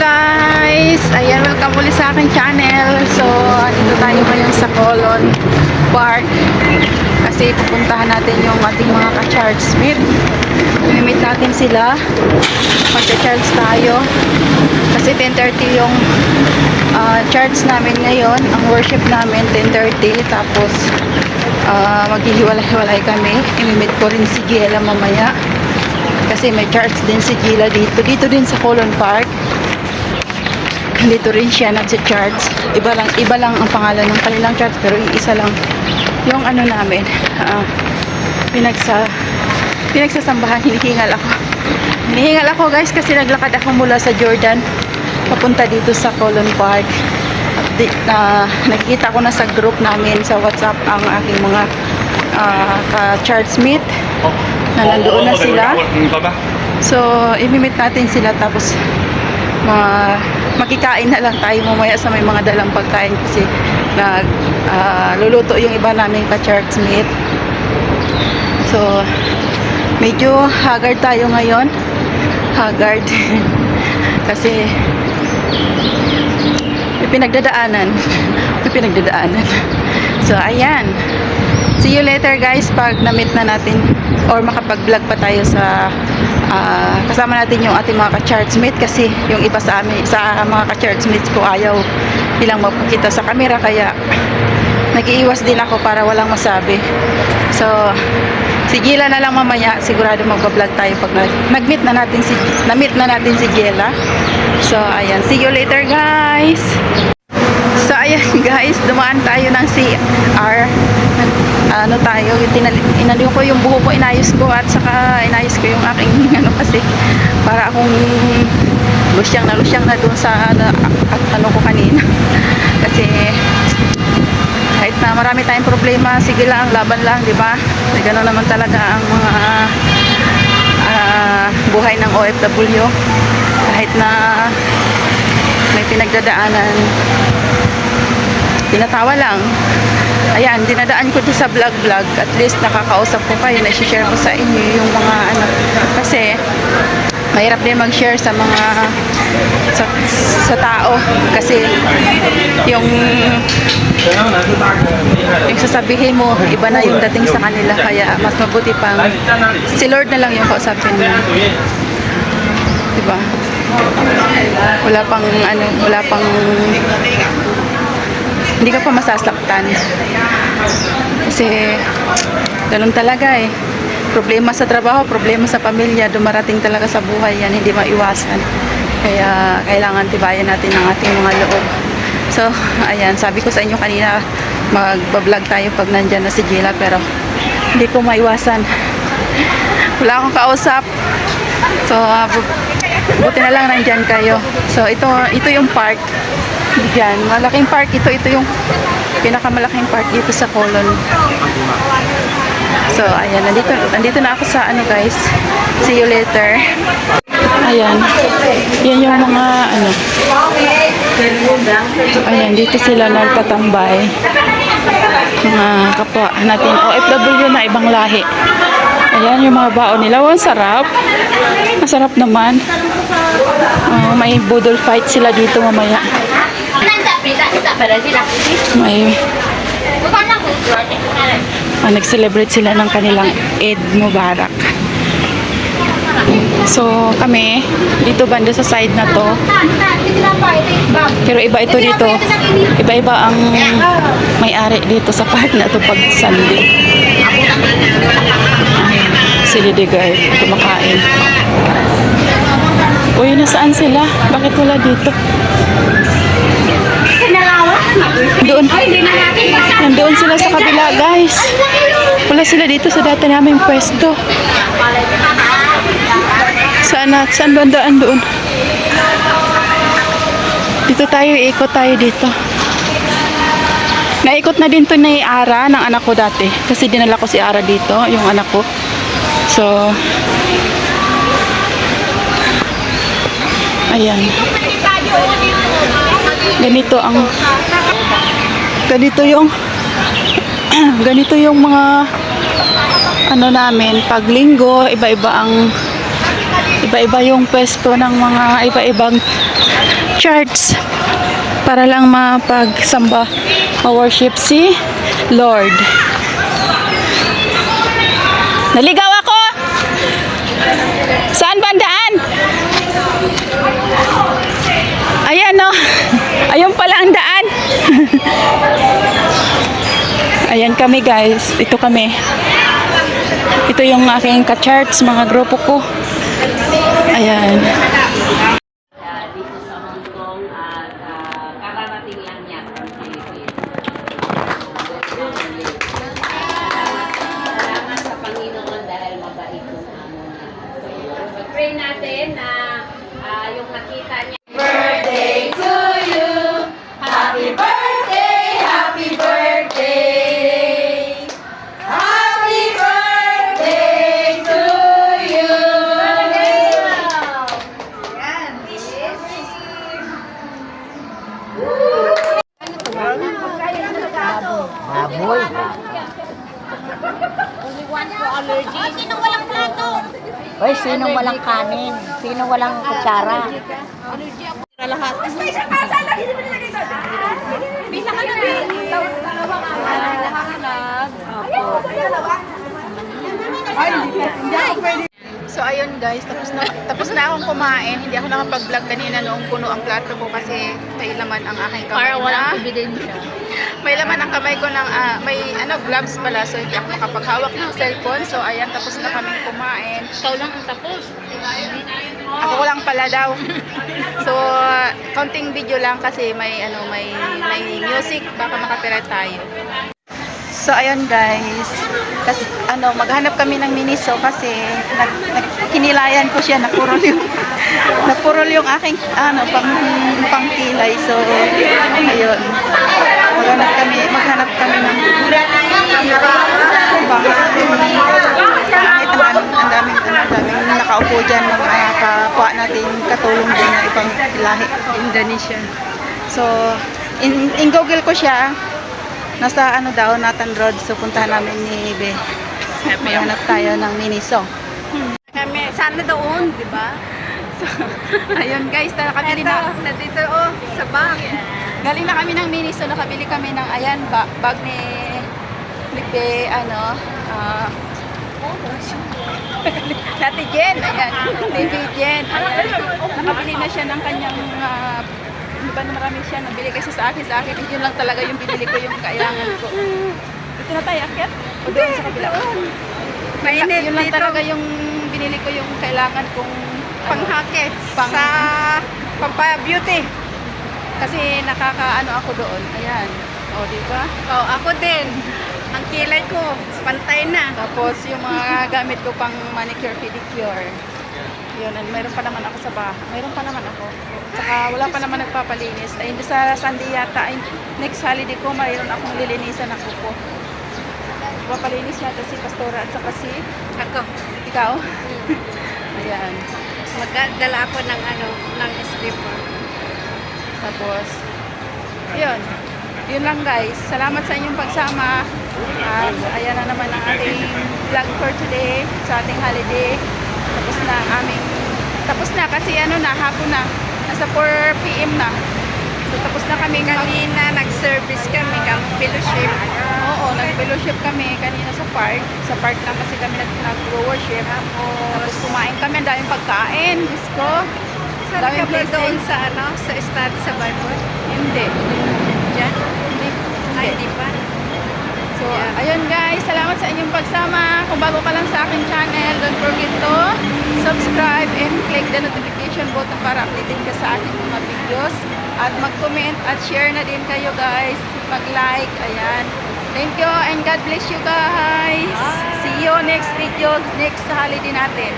guys! Ayan, welcome ulit sa aking channel. So, dito tayo ngayon sa Colon Park. Kasi pupuntahan natin yung ating mga ka-charge Smith. Mimit natin sila. Magcha-charge tayo. Kasi 10.30 yung ah, charge namin ngayon. Ang worship namin 10.30. Tapos, uh, maghihiwalay-hiwalay kami. Imimit ko rin si Giela mamaya. Kasi may charge din si Gila dito. Dito din sa Colon Park. Dito rin siya nagsa-charge. Iba lang, iba lang ang pangalan ng kanilang charge pero iisa lang yung ano namin. ah, pinagsa pinagsasambahan, hinihingal ako. Hinihingal ako guys kasi naglakad ako mula sa Jordan papunta dito sa Colon Park. At di, na nakikita ko na sa group namin sa WhatsApp ang aking mga ah, ka-charge meet na nandoon na sila. So, imimit natin sila tapos ma makikain na lang tayo mamaya sa may mga dalang pagkain kasi nag ah, luluto yung iba namin ka-church meat. So, medyo haggard tayo ngayon. Haggard. kasi may pinagdadaanan. may pinagdadaanan. So, ayan. See you later guys pag na-meet na natin or makapag-vlog pa tayo sa ah, kasama natin yung ating mga ka-charge mate kasi yung iba sa amin sa mga ka-charge mates ko ayaw nilang magpakita sa camera kaya nag-iiwas din ako para walang masabi. So, si Gila na lang mamaya sigurado magpa-vlog tayo pag na- nag-meet na natin si na-meet na natin si Gila. So, ayan. See you later guys. So, ayan guys, dumaan tayo ng CR. Ano tayo, inaliw ko yung buho ko, inayos ko at saka inayos ko yung aking ano kasi para akong lusyang na lusyang na dun sa ano, at ano ko kanina. kasi kahit na marami tayong problema, sige lang, laban lang, di ba? Ganun naman talaga ang mga ah, buhay ng OFW. Kahit na may pinagdadaanan, tinatawa lang. Ayan, dinadaan ko to sa vlog-vlog. At least nakakausap ko kayo, na-share ko sa inyo yung mga ano. Kasi, mahirap din mag-share sa mga sa, sa tao. Kasi, yung yung sasabihin mo, iba na yung dating sa kanila. Kaya, mas mabuti pang si Lord na lang yung kausapin mo. Diba? Wala pang ano, wala pang hindi ka pa masasaktan. Kasi ganun talaga eh. Problema sa trabaho, problema sa pamilya, dumarating talaga sa buhay yan, hindi maiwasan. Kaya kailangan tibayan natin ang ating mga loob. So, ayan, sabi ko sa inyo kanina, magbablog tayo pag nandyan na si Gila, pero hindi ko maiwasan. Wala akong kausap. So, bu- buti na lang nandyan kayo. So, ito, ito yung park. Diyan, malaking park ito. Ito yung pinakamalaking park dito sa Colon. So, ayan, nandito, nandito na ako sa ano guys. See you later. Ayan. Yan yung mga ano. Ayan, dito sila nagtatambay. Mga kapwa natin. OFW na ibang lahi. Ayan yung mga baon nila. Ang sarap. Masarap naman. Oh, may budol fight sila dito mamaya. May ah, nag-celebrate sila ng kanilang Eid Mubarak. So, kami, dito banda sa side na to. Pero iba ito dito. Iba-iba ang may-ari dito sa park na to pag Sunday. Si Lidigay, kumakain. Uy, nasaan sila? Bakit wala dito? Doon. Nandoon sila sa kabila, guys. Wala sila dito sa dati naming pwesto. Saan na? Saan bandaan doon? Dito tayo, ikot tayo dito. Naikot na din to ni Ara ng anak ko dati. Kasi dinala ko si Ara dito, yung anak ko. So, ayan. Ganito ang ganito yung ganito yung mga ano namin pag linggo iba-iba ang iba-iba yung pwesto ng mga iba-ibang ka-charts para lang mapagsamba, ma-worship si Lord. Naligaw ako! Saan bandaan? Ayan no. Ayun pala ang daan. Ayan kami guys. Ito kami. Ito yung aking ka-charts, mga grupo ko. Ayan. Hoy, sino walang kanin? Sino walang kutsara? So ayun guys, tapos na tapos na akong kumain. Hindi ako nakapag-vlog kanina noong puno ang plato ko kasi may laman ang aking kamay. Para walang ebidensya. May laman ang kamay ko ng ah, may ano gloves pala so hindi ako makapaghawak ng cellphone. So ayan, tapos na kaming kumain. Ikaw lang ang tapos. Ako lang pala daw. So counting video lang kasi may ano may may music baka makapira tayo. So ayun guys, kasi ano maghanap kami ng miniso kasi nag, nag kinilayan ko siya napurol yung napurol yung aking ano pang pangkilay. So ayun. Maghanap kami, maghanap kami ng kahit ang daming, ang daming, ang daming nakaupo dyan mga kapwa natin katulong din na ibang lahi. Indonesian. So, in, in Google ko siya, nasa ano daw, Nathan Road. So, puntahan namin ni Be. Maghanap tayo ng Miniso. Kami, sana doon, di ba? So, ayun guys, nakabili na. nandito, oh, sa bag. Galing na kami ng Miniso, nakabili kami ng, ayan, ba, bag ni, Be, ano, ah, Dati Jen, ayan, TV Jen, ayan. Nakabili na siya ng kanyang, uh, ano ba na marami siya, nabili kasi sa akin, sa akin, yun lang talaga yung binili ko yung kailangan ko. Dito na tayo, akyat? O doon sa kabila? Mainit Yun lang dito. talaga yung binili ko yung kailangan kong ano, Pang-hacket. pang- Sa pampa-beauty. kasi nakakaano ako doon. Ayan. O, di ba? Oh, ako din. Ang kilay ko, pantay na. Tapos yung mga gamit ko pang manicure, pedicure. Yun, and mayroon pa naman ako sa bahay. Mayroon pa naman ako. Saka wala pa naman nagpapalinis. Ay, hindi sa Sunday yata. Ay, next holiday ko, mayroon akong lilinisan ako po. Papalinis yata si Pastora at saka si Ako, ikaw. Ayan. magdala ako ng ano, ng slipper. Tapos, yun. Yun lang guys. Salamat sa inyong pagsama. At ayan na naman ang ating vlog for today sa ating holiday. Tapos na ang aming tapos na kasi ano na hapon na. Nasa 4 PM na. So tapos na kami Kanina, nag-service kami, kami fellowship. Oo, nag-fellowship kami kanina sa park. Sa park lang kasi kami nag- nag-worship. Tapos kumain kami, ang daming pagkain. Diyos ko. Saan ka ba doon sa ano, sa study sa Bible? Hindi. Diyan? Hindi. Ay, di pa. So, ayun guys, salamat sa inyong pagsama. Kung bago ka lang sa aking channel, don't forget to subscribe and click the notification button para updated ka sa aking mga videos. At mag-comment at share na din kayo guys. Mag-like, ayan. Thank you and God bless you guys. See you next video, next holiday natin.